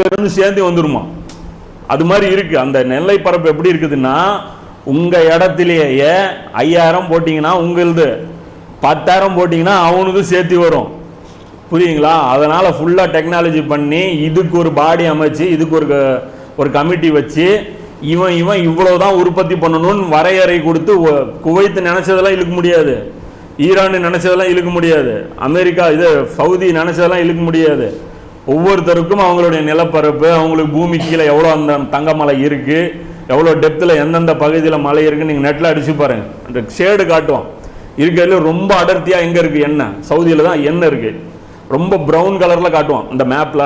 இருந்து சேர்ந்து வந்துருமா? அது மாதிரி இருக்கு. அந்த நெல்லை பரப்பு எப்படி இருக்குதுன்னா உங்க இடத்திலேயே ஐயாயிரம் போட்டீங்கன்னா உங்களுது பத்தாயிரம் போட்டீங்கன்னா அவனுக்கு சேர்த்து வரும். புரியுங்களா அதனால ஃபுல்லா டெக்னாலஜி பண்ணி இதுக்கு ஒரு பாடி அமைச்சு இதுக்கு ஒரு க- ஒரு கமிட்டி வச்சு இவன் இவன் இவ்வளவுதான் உற்பத்தி பண்ணணும்னு வரையறை கொடுத்து குவைத்து நினச்சதெல்லாம் நினைச்சதெல்லாம் இழுக்க முடியாது. ஈரான் நினைச்சதெல்லாம் இழுக்க முடியாது. அமெரிக்கா இது சவுதி நினைச்சதெல்லாம் இழுக்க முடியாது. ஒவ்வொருத்தருக்கும் அவங்களுடைய நிலப்பரப்பு அவங்களுக்கு பூமி கீழே எவ்வளோ அந்த தங்க மலை எவ்வளோ டெப்த்தில் எந்தெந்த பகுதியில் மலை இருக்குன்னு நீங்கள் நெட்டில் அடிச்சு பாருங்கள் அந்த ஷேடு காட்டுவோம் இருக்கிறதுல ரொம்ப அடர்த்தியாக எங்கே இருக்குது எண்ணெய் சவுதியில் தான் எண்ணெய் இருக்குது ரொம்ப ப்ரௌன் கலரில் காட்டுவோம் இந்த மேப்பில்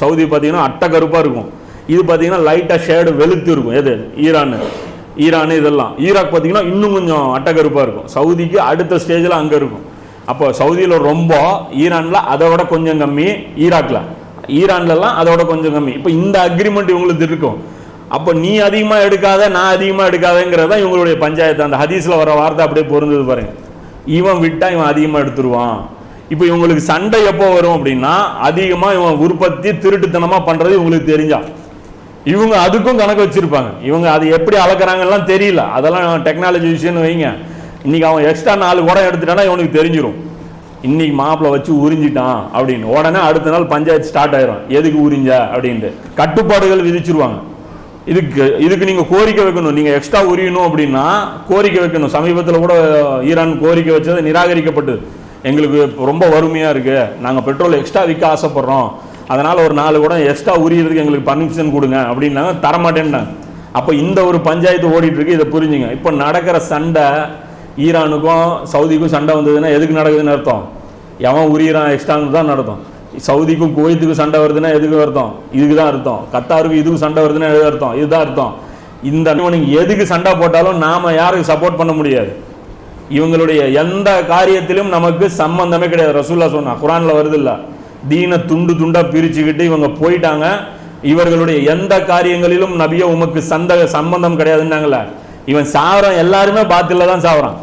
சவுதி பார்த்தீங்கன்னா அட்டை கருப்பாக இருக்கும். இது பார்த்தீங்கன்னா லைட்டாக ஷேடு வெளுத்து இருக்கும். எது? ஈரான். ஈரான் இதெல்லாம். ஈராக் பார்த்தீங்கன்னா இன்னும் கொஞ்சம் அட்டகருப்பாக இருக்கும். சவுதிக்கு அடுத்த ஸ்டேஜில் அங்கே இருக்கும். அப்போ சவுதியில் ரொம்ப ஈரானில் அதை விட கொஞ்சம் கம்மி ஈராக்ல. ஈரான்லலாம் அதோட கொஞ்சம் கம்மி. இப்போ இந்த அக்ரிமெண்ட் இவங்களுக்கு இருக்கும். அப்போ நீ அதிகமாக எடுக்காத நான் அதிகமாக எடுக்காதங்கிறது தான் இவங்களுடைய பஞ்சாயத்து. அந்த ஹதீஸில் வர வார்த்தை அப்படியே பொருந்தது பாருங்க. இவன் விட்டால் இவன் அதிகமாக எடுத்துருவான். இப்போ இவங்களுக்கு சண்டை எப்போ வரும் அப்படின்னா அதிகமாக இவன் உற்பத்தி திருட்டுத்தனமாக பண்ணுறது இவங்களுக்கு தெரிஞ்சா. இவங்க அதுக்கும் கணக்கு வச்சுருப்பாங்க. இவங்க அது எப்படி அளக்குறாங்கலாம் தெரியல. அதெல்லாம் டெக்னாலஜி விஷயம்னு வைங்க. இன்னைக்கு அவன் எக்ஸ்ட்ரா நாலு குடம் எடுத்துட்டானா இவனுக்கு தெரிஞ்சிரும். இன்னைக்கு மாப்பிள்ள வச்சு உறிஞ்சிட்டான் அப்படின்னு. உடனே அடுத்த நாள் பஞ்சாயத்து ஸ்டார்ட் ஆயிரும். எதுக்கு உறிஞ்ச? அப்படின்ட்டு. கட்டுப்பாடுகள் விதிச்சிருவாங்க. இதுக்கு இதுக்கு நீங்க கோரிக்கை வைக்கணும். நீங்க எக்ஸ்ட்ரா உரியணும் அப்படின்னா கோரிக்கை வைக்கணும். சமீபத்தில் கூட ஈரான் கோரிக்கை வச்சது நிராகரிக்கப்பட்டது. எங்களுக்கு ரொம்ப வறுமையா இருக்கு. நாங்க பெட்ரோல் எக்ஸ்ட்ரா விற்க ஆசைப்படுறோம். அதனால ஒரு நாலு கூட எக்ஸ்ட்ரா உரியறதுக்கு எங்களுக்கு பர்மிஷன் கொடுங்க அப்படின்னாங்க. தரமாட்டேன்ட்டாங்க. அப்போ இந்த ஒரு பஞ்சாயத்து ஓடிட்டு இருக்கு. இதை புரிஞ்சுங்க. இப்போ நடக்கிற சண்டை ஈரானுக்கும் சவுதிக்கும் சண்டை வந்ததுன்னா எதுக்கு நடக்குதுன்னு அர்த்தம்? எவன் உரியறான் எக்ஸ்ட்ரான்னு தான் நடத்தும். சவுதிக்கும் குவைத்துக்கும் சண்டை வருதுன்னா எதுக்கு அர்த்தம் இதுக்கு தான் அர்த்தம். கத்தாருக்கு இதுக்கு சண்டை வருதுன்னா எது அர்த்தம்? இதுதான் அர்த்தம். இந்த நீங்கள் எதுக்கு சண்டை போட்டாலும் நாம் யாருக்கு சப்போர்ட் பண்ண முடியாது. இவங்களுடைய எந்த காரியத்திலும் நமக்கு சம்பந்தமே கிடையாது. ரசூல்லா சொன்னா குரானில் வருது இல்லை. தீனை துண்டு துண்டாக பிரிச்சுக்கிட்டு இவங்க போயிட்டாங்க. இவர்களுடைய எந்த காரியங்களிலும் நபிய உமக்கு சந்த சம்பந்தம் கிடையாதுன்னாங்களே இவன் சாவரம் எல்லாருமே பாத்தில தான் சாவறான்.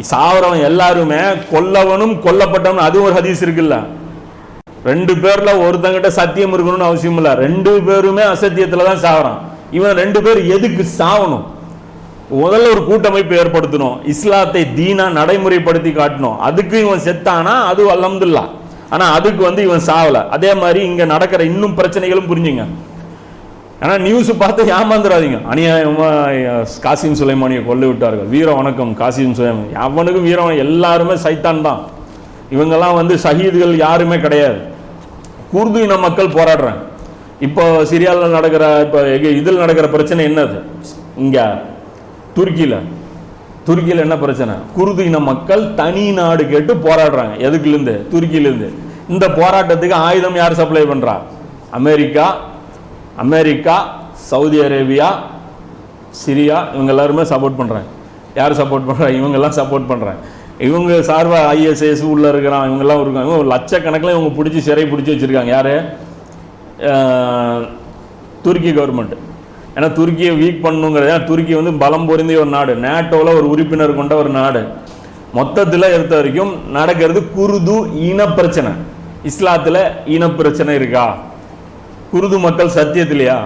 சாவரவன் எல்லாருமே கொல்லவனும் கொல்லப்பட்டவனும் அது ஒரு ஹதீஸ் இருக்குல்ல. ரெண்டு பேர்ல ஒருத்தங்கிட்ட சத்தியம் இருக்கணும்னு அவசியம் இல்லை. ரெண்டு பேருமே அசத்தியத்துல தான் சாவறான். இவன் ரெண்டு பேர் எதுக்கு சாவணும்? முதல்ல ஒரு கூட்டமைப்பு ஏற்படுத்தணும். இஸ்லாத்தை தீனா நடைமுறைப்படுத்தி காட்டணும். அதுக்கு இவன் செத்தானா? அது அல்ஹம்துலில்லாஹ் ஆனா அதுக்கு வந்து இவன் சாவல. அதே மாதிரி இங்க நடக்கிற இன்னும் பிரச்சனைகளும் புரிஞ்சுங்க. ஆனா நியூஸ் பார்த்து ஏமாந்துடாதீங்க அநியாயமா காசிம் சுலைமானியை கொள்ளு விட்டார்கள். வீர வணக்கம் காசிம் சுலைமான். அவனுக்கும் வீரம் எல்லாருமே சைத்தான் தான். இவங்கெல்லாம் வந்து ஷஹீதுகள் யாருமே கிடையாது. குர்து இன மக்கள் போராடுறாங்க. இப்போ சிரியாவில் நடக்கிற இப்போ இதில் நடக்கிற பிரச்சனை என்னது? இங்கே துருக்கியில். துருக்கியில் என்ன பிரச்சனை? குர்து இன மக்கள் தனி நாடு கேட்டு போராடுறாங்க. எதுக்குலேருந்து? துருக்கியிலேருந்து. இந்த போராட்டத்துக்கு ஆயுதம் யார் சப்ளை பண்ணுறா America America Saudi Arabia Syria இவங்க எல்லாருமே சப்போர்ட் பண்ணுறாங்க யார் சப்போர்ட் பண்ணுறாங்க இவங்கெல்லாம் சப்போர்ட் பண்ணுறாங்க இவங்க சார்பாக ஐஎஸ்எஸ் உள்ளே இருக்கிறான் இவங்கெல்லாம் இருக்காங்க இவங்க லட்சக்கணக்கில் இவங்க பிடிச்சி சிறை பிடிச்சி வச்சிருக்காங்க. யார்? துருக்கி கவர்மெண்ட் ஏன்னா துருக்கியை வீக் பண்ணுங்கிறது ஏன்னா துருக்கி வந்து பலம் பொருந்திய ஒரு நாடு. நேட்டோவில் ஒரு உறுப்பினர் கொண்ட ஒரு நாடு. மொத்தத்தில் எடுத்த வரைக்கும் நடக்கிறது குருது இன பிரச்சனை. இஸ்லாத்தில் இன பிரச்சனை இருக்கா? குருது மக்கள் சத்தியத்திலையா?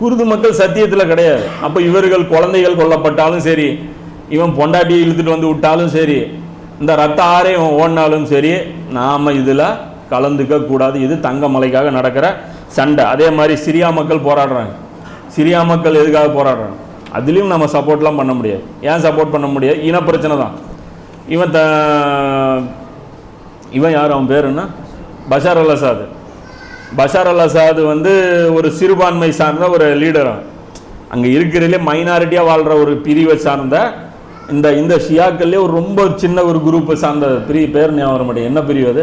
குருது மக்கள் சத்தியத்தில் கிடையாது. அப்போ இவர்கள் குழந்தைகள் கொல்லப்பட்டாலும் சரி இவன் பொண்டாட்டியை இழுத்துட்டு வந்து விட்டாலும் சரி இந்த ரத்த ஆறே இவன் ஓடினாலும் சரி நாம் இதில் கலந்துக்க கூடாது. இது தங்க மலைக்காக நடக்கிற சண்டை. அதே மாதிரி சிரியா மக்கள் போராடுறாங்க. சிரியா மக்கள் எதுக்காக போராடுறாங்க? அதுலேயும் நம்ம சப்போர்ட்லாம் பண்ண முடியாது. ஏன் சப்போர்ட் பண்ண முடியாது? இன பிரச்சனை தான். இவன் த இவன் யார்? அவன் பேர் என்ன? பஷார் அல் பஷார் அல் அசாது வந்து ஒரு சிறுபான்மை சார்ந்த ஒரு லீடர் அங்கே இருக்கிறதுலே மைனாரிட்டியாக வாழ்கிற ஒரு பிரிவை சார்ந்த இந்த இந்த ஷியாக்கள்லேயே ஒரு ரொம்ப சின்ன ஒரு குரூப்பை சார்ந்த பிரி பேர் ஞாபகம் வர மாட்டேன் என்ன பிரிவு அது?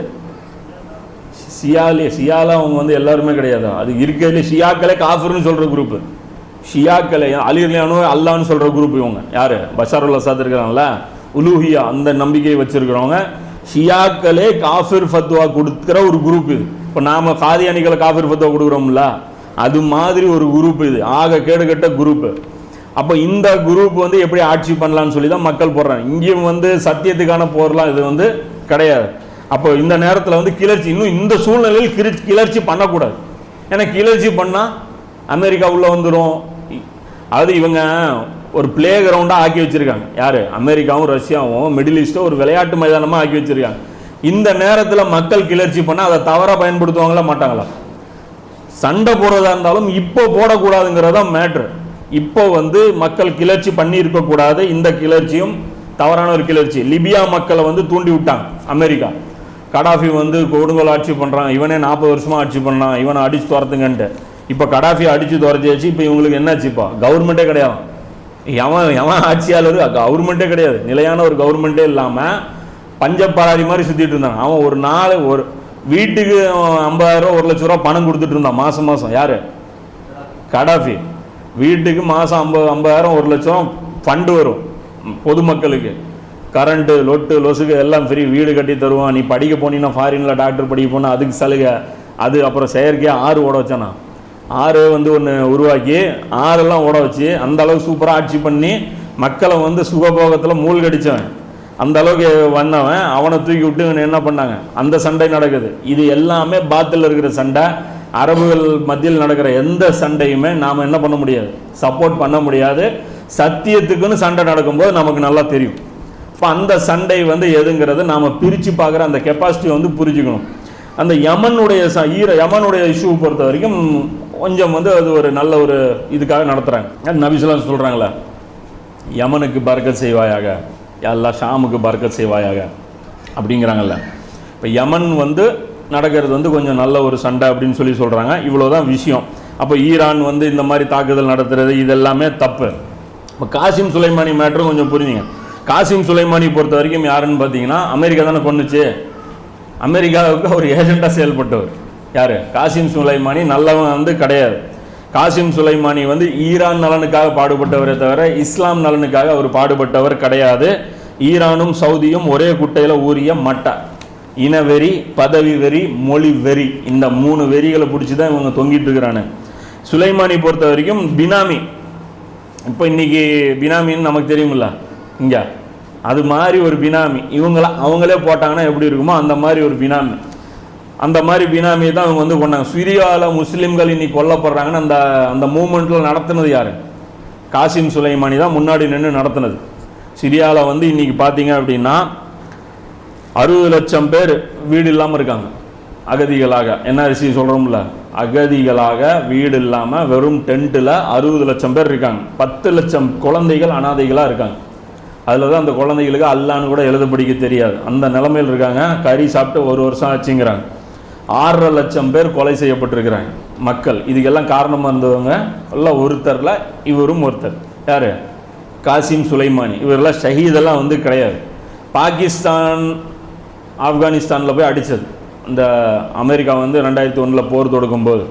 ஷியாலே ஷியால அவங்க வந்து எல்லாருமே கிடையாது. அது இருக்கிறதுலே ஷியாக்களே காஃபர்னு சொல்கிற குரூப்பு ஷியாக்களே அலிர்லியானோ அல்லான்னு சொல்கிற குரூப் இவங்க. யார்? பஷார் அல் அசாத் உலூஹியா அந்த நம்பிக்கையை வச்சுருக்கிறவங்க. ஷியாக்களே காஃபிர் ஃபத்வா கொடுக்குற ஒரு குரூப் இது இப்போ நாம காதியானிகளை காஃபிர் ஃபத்வா கொடுக்குறோம்ல? அது மாதிரி ஒரு குரூப் இது. ஆக கேடுகட்ட குரூப்பு அப்போ இந்த குரூப் வந்து எப்படி ஆட்சி பண்ணலாம்னு சொல்லி தான் மக்கள் போடுறாங்க. இங்கேயும் வந்து சத்தியத்துக்கான போர்லாம் இது வந்து கிடையாது. அப்போ இந்த நேரத்தில் வந்து கிளர்ச்சி இன்னும் இந்த சூழ்நிலையில் கிரி கிளர்ச்சி பண்ணக்கூடாது. ஏன்னா கிளர்ச்சி பண்ணால் அமெரிக்கா உள்ளே வந்துடும் அதாவது இவங்க ஒரு பிளே கிரவுண்டாக ஆக்கி வச்சிருக்காங்க. யார்? அமெரிக்காவும் ரஷ்யாவும் மிடில் ஈஸ்ட்டும் ஒரு விளையாட்டு மைதானமாக ஆக்கி வச்சிருக்காங்க. இந்த நேரத்தில் மக்கள் கிளர்ச்சி பண்ணால் அதை தவறாக பயன்படுத்துவாங்களா மாட்டாங்களா? சண்டை போடுறதா இருந்தாலும் இப்போ போடக்கூடாதுங்கிறதா மேட்ரு இப்போ வந்து மக்கள் கிளர்ச்சி பண்ணி இருக்கக்கூடாது இந்த கிளர்ச்சியும் தவறான ஒரு கிளர்ச்சி. லிபியா மக்களை வந்து தூண்டி விட்டாங்க. அமெரிக்கா. கடாஃபி வந்து கொடுங்கோல் ஆட்சி பண்ணுறான் இவனே நாற்பது வருஷமாக ஆட்சி பண்ணான் இவனை அடிச்சு துரத்துங்கன்ட்டு. இப்போ கடாஃபி அடித்து துரத்தியாச்சு. இப்போ இவங்களுக்கு என்னாச்சுப்பா கவர்மெண்ட்டே கிடையாது. எவன் எவன் ஆட்சியாளர்? கவர்மெண்ட்டே கிடையாது. நிலையான ஒரு கவர்மெண்ட்டே இல்லாமல் பஞ்சப்பராதி மாதிரி சுற்றிட்டு இருந்தாங்க அவன் ஒரு நாள் ஒரு வீட்டுக்கு அவன் ஐம்பதாயிரம் ஒரு லட்ச ரூபா பணம் கொடுத்துட்டு இருந்தான். மாதம் மாதம் யார்? கடாஃபி. வீட்டுக்கு மாதம் ஐம்பது ஐம்பதாயிரம் ஒரு லட்சம் ஃபண்டு வரும். பொதுமக்களுக்கு. கரண்ட்டு லொட்டு லொசுக்கு எல்லாம் ஃப்ரீ வீடு கட்டி தருவான். நீ படிக்க போனீங்கன்னா ஃபாரினில் டாக்டர் படிக்க போனால் அதுக்கு சலுகை. அது அப்புறம் செயற்கையாக ஆறு ஓட வச்சானா. ஆறு வந்து ஒன்று உருவாக்கி ஆறெல்லாம் ஓட வச்சு அந்த அளவுக்கு சூப்பராக ஆட்சி பண்ணி மக்களை வந்து சுகபோகத்தில் மூழ்கடிச்சவன். அந்த அளவுக்கு வந்தவன் அவனை தூக்கி விட்டு என்ன பண்ணாங்க? அந்த சண்டை நடக்குது. இது எல்லாமே பாத்தில் இருக்கிற சண்டை. அரபுகள் மத்தியில் நடக்கிற எந்த சண்டையுமே நாம் என்ன பண்ண முடியாது. சப்போர்ட் பண்ண முடியாது. சத்தியத்துக்குன்னு சண்டை நடக்கும்போது நமக்கு நல்லா தெரியும். இப்போ அந்த சண்டை வந்து எதுங்கிறது நாம் பிரித்து பார்க்குற அந்த கெப்பாசிட்டி வந்து புரிஞ்சுக்கணும். அந்த யமனுடைய ச ஈர யமனுடைய இஷ்யூ பொறுத்த வரைக்கும் கொஞ்சம் வந்து அது ஒரு நல்ல ஒரு இதுக்காக நடத்துகிறாங்க நபிசுலாம் சொல்கிறாங்களே யமனுக்கு பறக்க செய்வாயாக. எல்லா ஷாமுக்கு பறக்கத் செய்வாயாக அப்படிங்கிறாங்கல்ல. இப்போ யமன் வந்து நடக்கிறது வந்து கொஞ்சம் நல்ல ஒரு சண்டை அப்படின்னு சொல்லி சொல்கிறாங்க இவ்வளோதான் விஷயம். அப்போ ஈரான் வந்து இந்த மாதிரி தாக்குதல் நடத்துறது இதெல்லாமே தப்பு. இப்போ காசிம் சுலைமானி மேட்ரும் கொஞ்சம் புரிஞ்சுங்க. காசிம் சுலைமானி பொறுத்த வரைக்கும் யாருன்னு பார்த்தீங்கன்னா அமெரிக்கா தானே கொண்டுச்சு அமெரிக்காவுக்கு ஒரு ஏஜெண்டாக செயல்பட்டவர். யார்? Qasem Soleimani. நல்லவன் வந்து கிடையாது. காசிம் சுலைமானி வந்து ஈரான் நலனுக்காக பாடுபட்டவரே தவிர இஸ்லாம் நலனுக்காக அவர் பாடுபட்டவர் கிடையாது. ஈரானும் சவுதியும் ஒரே குட்டையில் ஊறிய மட்டை. இனவெறி பதவி வெறி மொழி வெறி. இந்த மூணு வெறிகளை பிடிச்சி தான் இவங்க தொங்கிட்டு இருக்கிறானு. சுலைமானி பொறுத்த வரைக்கும் பினாமி. இப்போ இன்னைக்கு பினாமின்னு நமக்கு தெரியுமில்ல? இங்கே. அது மாதிரி ஒரு பினாமி. இவங்கள அவங்களே போட்டாங்கன்னா எப்படி இருக்குமோ அந்த மாதிரி ஒரு பினாமி. அந்த மாதிரி பினாமியை தான் அவங்க வந்து கொண்டாங்க. சிரியாவில் முஸ்லீம்கள் இன்னைக்கு கொல்லப்படுறாங்கன்னு அந்த அந்த மூமெண்ட்டில் நடத்தினது யார்? காசிம் சுலைமானி தான் முன்னாடி நின்று நடத்தினது. சிரியாவில் வந்து இன்னைக்கு பார்த்தீங்க அப்படின்னா அறுபது லட்சம் பேர் வீடு இல்லாமல் இருக்காங்க. அகதிகளாக. என்ஆர்சி சொல்கிறோம்ல அகதிகளாக வீடு இல்லாமல் வெறும் டென்ட்டில் அறுபது லட்சம் பேர் இருக்காங்க. பத்து லட்சம் குழந்தைகள் அனாதைகளாக இருக்காங்க. அதில் தான் அந்த குழந்தைகளுக்கு அல்லான்னு கூட எழுத படிக்க தெரியாது. அந்த நிலமையில் இருக்காங்க. கறி சாப்பிட்டு ஒரு வருஷம் ஆச்சுங்கிறாங்க. ஆறரை லட்சம் பேர் கொலை செய்யப்பட்டிருக்கிறாங்க. மக்கள். இதுக்கெல்லாம் காரணமாக இருந்தவங்க எல்லாம் ஒருத்தரில் இவரும் ஒருத்தர். யார்? Qasem Soleimani. இவரெல்லாம் ஷஹீதெல்லாம் வந்து கிடையாது. பாகிஸ்தான் ஆப்கானிஸ்தானில் போய் அடித்தது இந்த அமெரிக்கா வந்து ரெண்டாயிரத்தி ஒன்றில் போர் தொடுக்கும்போது.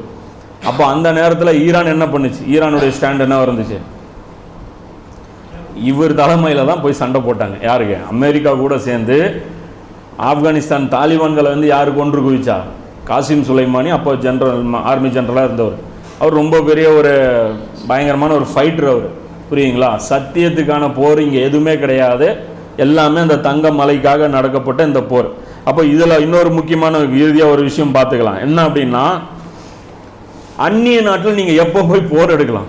அப்போ அந்த நேரத்தில் ஈரான் என்ன பண்ணுச்சு? ஈரானுடைய ஸ்டாண்ட் என்ன இருந்துச்சு? இவர் தலைமையில் தான் போய் சண்டை போட்டாங்க. யாருக்கு? அமெரிக்கா கூட சேர்ந்து ஆப்கானிஸ்தான் தாலிபான்களை வந்து யாரு கொன்று குவிச்சா? காசிம் சுலைமானி அப்போ ஜென்ரல் ஆர்மி ஜென்ரலாக இருந்தவர். அவர் ரொம்ப பெரிய ஒரு பயங்கரமான ஒரு ஃபைட்டர் அவர். புரியுங்களா? சத்தியத்துக்கான போர் இங்கே எதுவுமே கிடையாது. எல்லாமே அந்த தங்க மலைக்காக நடக்கப்பட்ட இந்த போர். அப்போ இதில் இன்னொரு முக்கியமான இறுதியாக ஒரு விஷயம் பார்த்துக்கலாம். என்ன அப்படின்னா அந்நிய நாட்டில் நீங்கள் எப்போ போய் போர் எடுக்கலாம்?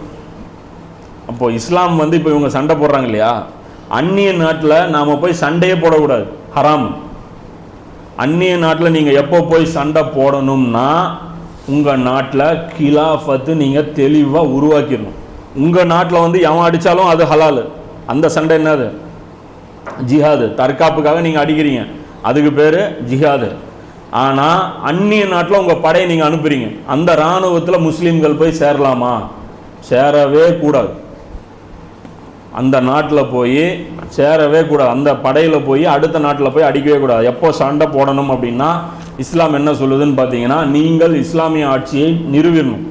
அப்போது இஸ்லாம் வந்து இப்போ இவங்க சண்டை போடுறாங்க இல்லையா? அந்நிய நாட்டில் நாம் போய் சண்டையே போடக்கூடாது. ஹராம். அந்நிய நாட்டில் நீங்கள் எப்போ போய் சண்டை போடணும்னா உங்கள் நாட்டில் கிலாஃபத்து நீங்கள் தெளிவாக உருவாக்கிடணும். உங்கள் நாட்டில் வந்து எவன் அடித்தாலும் அது ஹலால். அந்த சண்டை என்னது? ஜிஹாது. தற்காப்புக்காக நீங்கள் அடிக்கிறீங்க. அதுக்கு பேர் ஜிஹாது. ஆனால் அந்நிய நாட்டில் உங்கள் படையை நீங்கள் அனுப்புறீங்க. அந்த இராணுவத்தில் முஸ்லீம்கள் போய் சேரலாமா? சேரவே கூடாது. அந்த நாட்டில் போய் சேரவே கூடாது. அந்த படையில் போய் அடுத்த நாட்டில் போய் அடிக்கவே கூடாது. எப்போ சண்டை போடணும் அப்படின்னா இஸ்லாம் என்ன சொல்லுதுன்னு பார்த்தீங்கன்னா நீங்கள் இஸ்லாமிய ஆட்சியை நிறுவிடணும்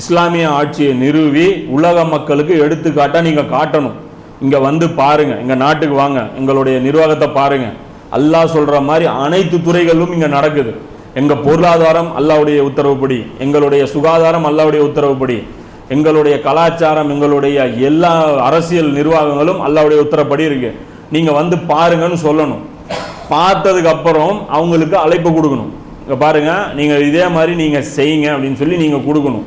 இஸ்லாமிய ஆட்சியை நிறுவி உலக மக்களுக்கு எடுத்துக்காட்டாக நீங்கள் காட்டணும். இங்கே வந்து பாருங்கள் எங்கள் நாட்டுக்கு வாங்க. எங்களுடைய நிர்வாகத்தை பாருங்கள் அல்லாஹ் சொல்கிற மாதிரி அனைத்து துறைகளும் இங்கே நடக்குது. எங்கள் பொருளாதாரம் அல்லாவுடைய உத்தரவுப்படி. எங்களுடைய சுகாதாரம் அல்லாவுடைய உத்தரவுப்படி. எங்களுடைய கலாச்சாரம் எங்களுடைய எல்லா அரசியல் நிர்வாகங்களும் அல்லாவுடைய உத்தரப்படி இருக்கு. நீங்க வந்து பாருங்கன்னு சொல்லணும். பார்த்ததுக்கு அப்புறம் அவங்களுக்கு அழைப்பு கொடுக்கணும். இங்க பாருங்க நீங்க இதே மாதிரி நீங்க செய்யுங்க அப்படின்னு சொல்லி நீங்க கொடுக்கணும்.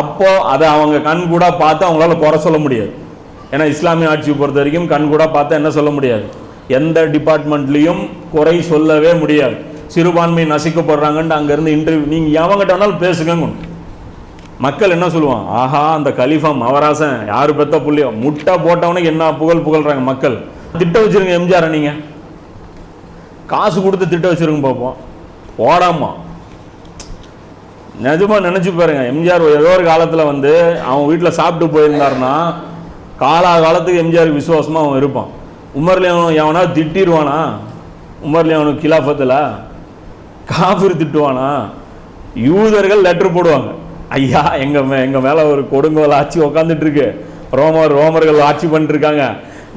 அப்போ அதை அவங்க கண் கூட பார்த்து அவங்களால குறை சொல்ல முடியாது. ஏன்னா இஸ்லாமிய ஆட்சியை பொறுத்த வரைக்கும் கண் கூட பார்த்தா என்ன சொல்ல முடியாது. எந்த டிபார்ட்மெண்ட்லையும் குறை சொல்லவே முடியாது. சிறுபான்மை நசிக்கப்படுறாங்கன்ட்டு அங்கேருந்து இன்டர்வியூ நீங்கள் எவங்கிட்ட வேணாலும் பேசுங்க மக்கள் என்ன சொல்லுவான் ஆஹா அந்த கலிஃபம் அவராசன் யாரு பெத்த புள்ளியோ? முட்டை போட்டவனுக்கு என்ன புகழ் புகழ்றாங்க மக்கள்? திட்ட வச்சிருங்க எம்ஜிஆர் நீங்க. காசு கொடுத்து திட்ட வச்சிருங்க பார்ப்போம் போடாமா? நிஜமா நினைச்சு பாருங்க எம்ஜிஆர் ஏதோ ஒரு காலத்துல வந்து அவன் வீட்டில் சாப்பிட்டு போயிருந்தாருன்னா காலா காலத்துக்கு எம்ஜிஆர் விசுவாசமா அவன் இருப்பான். உமர்ல அவன் எவனா திட்டிடுவானா உமர்ல அவனுக்கு கிலாஃபத்தில் காஃபிர் திட்டுவானா? யூதர்கள் லெட்டர் போடுவாங்க. ஐயா எங்க மே- எங்க மேல ஒரு கொடுங்கோல் ஆட்சி உக்காந்துட்டு இருக்கு ரோமர் ரோமர்கள் ஆட்சி பண்ணிட்டு இருக்காங்க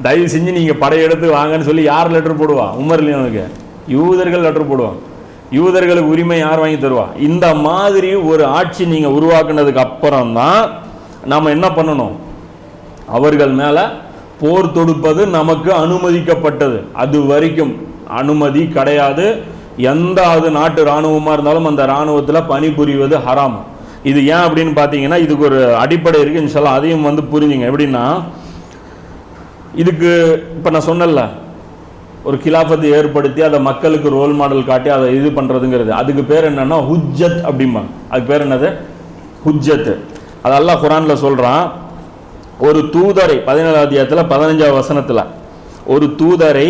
தயவு செஞ்சு நீங்க படையெடுத்து வாங்கன்னு சொல்லி யார் லெட்டர் போடுவா? உமர்லியனுக்கு யூதர்கள் லெட்டர் போடுவாங்க யூதர்களுக்கு உரிமை யார் வாங்கி தருவா? இந்த மாதிரி ஒரு ஆட்சி நீங்க உருவாக்குனதுக்கு அப்புறம் தான் நாம என்ன பண்ணணும்? அவர்கள் மேல போர் தொடுப்பது நமக்கு அனுமதிக்கப்பட்டது. அது வரைக்கும் அனுமதி கிடையாது. எந்த அது நாட்டு இராணுவமாக இருந்தாலும் அந்த இராணுவத்தில் பணிபுரிவது ஹராம். இது ஏன் அப்படின்னு பார்த்தீங்கன்னா இதுக்கு ஒரு அடிப்படை இருக்கு இன்ஷால்லா அதையும் வந்து புரிஞ்சுங்க. எப்படின்னா இதுக்கு இப்போ நான் சொன்னேன்ல ஒரு கிலாஃபத்தை ஏற்படுத்தி அதை மக்களுக்கு ரோல் மாடல் காட்டி அதை இது பண்ணுறதுங்கிறது அதுக்கு பேர் என்னன்னா ஹுஜ்ஜத் அப்படிம்பாங்க. அதுக்கு பேர் என்னது? ஹுஜ்ஜத். அதெல்லாம் குரானில் சொல்கிறான் ஒரு தூதரை பதினேழாம் அத்தியாயத்துல பதினஞ்சாவது வசனத்தில் ஒரு தூதரை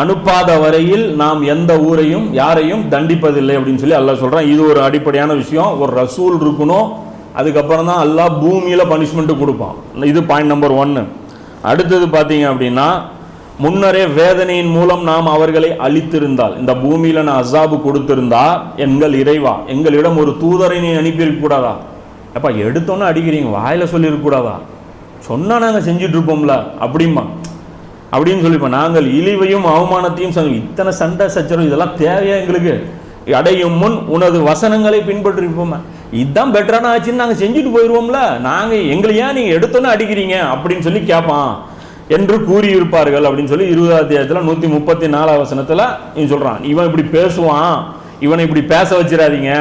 அனுப்பாத வரையில் நாம் எந்த ஊரையும் யாரையும் தண்டிப்பதில்லை அப்படின்னு சொல்லி அல்லாஹ் சொல்கிறான் இது ஒரு அடிப்படையான விஷயம். ஒரு ரசூல் இருக்கணும். அதுக்கப்புறம் தான் அல்லாஹ் பூமியில் பனிஷ்மெண்ட்டு கொடுப்பான். இது பாயிண்ட் நம்பர் ஒன்னு அடுத்தது பார்த்தீங்க அப்படின்னா முன்னரே வேதனையின் மூலம் நாம் அவர்களை அழித்திருந்தால் இந்த பூமியில் நான் அசாபு கொடுத்திருந்தா எங்கள் இறைவா எங்களிடம் ஒரு தூதரை நீ அனுப்பியிருக்க கூடாதா அப்பா எடுத்தோன்னே அடிக்கிறீங்க. வாயில் சொல்லியிருக்கக்கூடாதா? சொன்னால் நாங்கள் செஞ்சிட்ருப்போம்ல அப்படிமா அப்படின்னு சொல்லி இப்போ நாங்கள் இழிவையும் அவமானத்தையும் இத்தனை சண்டை சச்சரவு இதெல்லாம் தேவையா எங்களுக்கு? அடையும் முன் உனது வசனங்களை பின்பற்றிருப்போம். இதுதான் பெட்டரான ஆச்சுன்னு நாங்கள் செஞ்சுட்டு போயிடுவோம்ல நாங்கள் எங்களை ஏன் நீங்கள் எடுத்தோன்னே அடிக்கிறீங்க? அப்படின்னு சொல்லி கேட்பான் என்று கூறியிருப்பார்கள் அப்படின்னு சொல்லி இருபதாம் அத்தியாயத்துல நூற்றி முப்பத்தி நாலாம் வசனத்தில் இவன் சொல்கிறான் இவன் இப்படி பேசுவான். இவனை இப்படி பேச வச்சிடாதீங்க.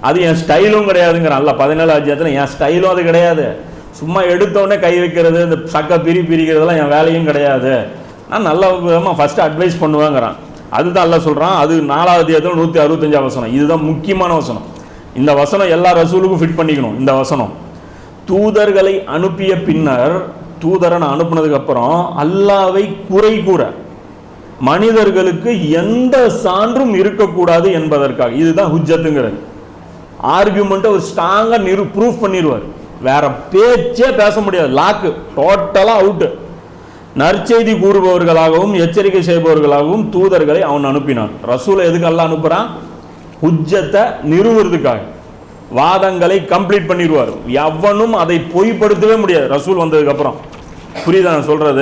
அது என் ஸ்டைலும் கிடையாதுங்கிறான். அல்ல பதினேழு அத்தியாயத்துல என் ஸ்டைலும் அது கிடையாது. சும்மா எடுத்தோடனே கை வைக்கிறது இந்த சக்க பிரி பிரிக்கிறதெல்லாம் என் வேலையும் கிடையாது. நான் நல்ல விதமாக ஃபஸ்ட்டு அட்வைஸ் பண்ணுவேங்கிறான். அதுதான் அல்ல சொல்கிறான் அது நாலாவது அத்தியாயத்துல நூற்றி அறுபத்தஞ்சாம் வசனம். இதுதான் முக்கியமான வசனம். இந்த வசனம் எல்லா ரசூலுக்கும் ஃபிட் பண்ணிக்கணும் இந்த வசனம். தூதர்களை அனுப்பிய பின்னர் தூதரன் அனுப்புனதுக்கப்புறம் அல்லாவை குறை கூற மனிதர்களுக்கு எந்த சான்றும் இருக்கக்கூடாது என்பதற்காக. இதுதான் ஹுஜ்ஜத்துங்கிறது. ஆர்கியூமெண்ட்டை ஒரு ஸ்ட்ராங்காக நிரு ப்ரூஃப் பண்ணிடுவார் வேற பேச்சே பேச முடியாது. லாக்கு டோட்டலாக அவுட்டு நற்செய்தி கூறுபவர்களாகவும் எச்சரிக்கை செய்பவர்களாகவும் தூதர்களை அவன் அனுப்பினான். ரசூலை எதுக்கு அனுப்புகிறான் அனுப்புறான்? ஹுஜ்ஜத்தை நிறுவுறதுக்காக. வாதங்களை கம்ப்ளீட் பண்ணிடுவார். எவனும் அதை பொய்ப்படுத்தவே முடியாது. ரசூல் வந்ததுக்கப்புறம் புரியுதா நான் சொல்கிறது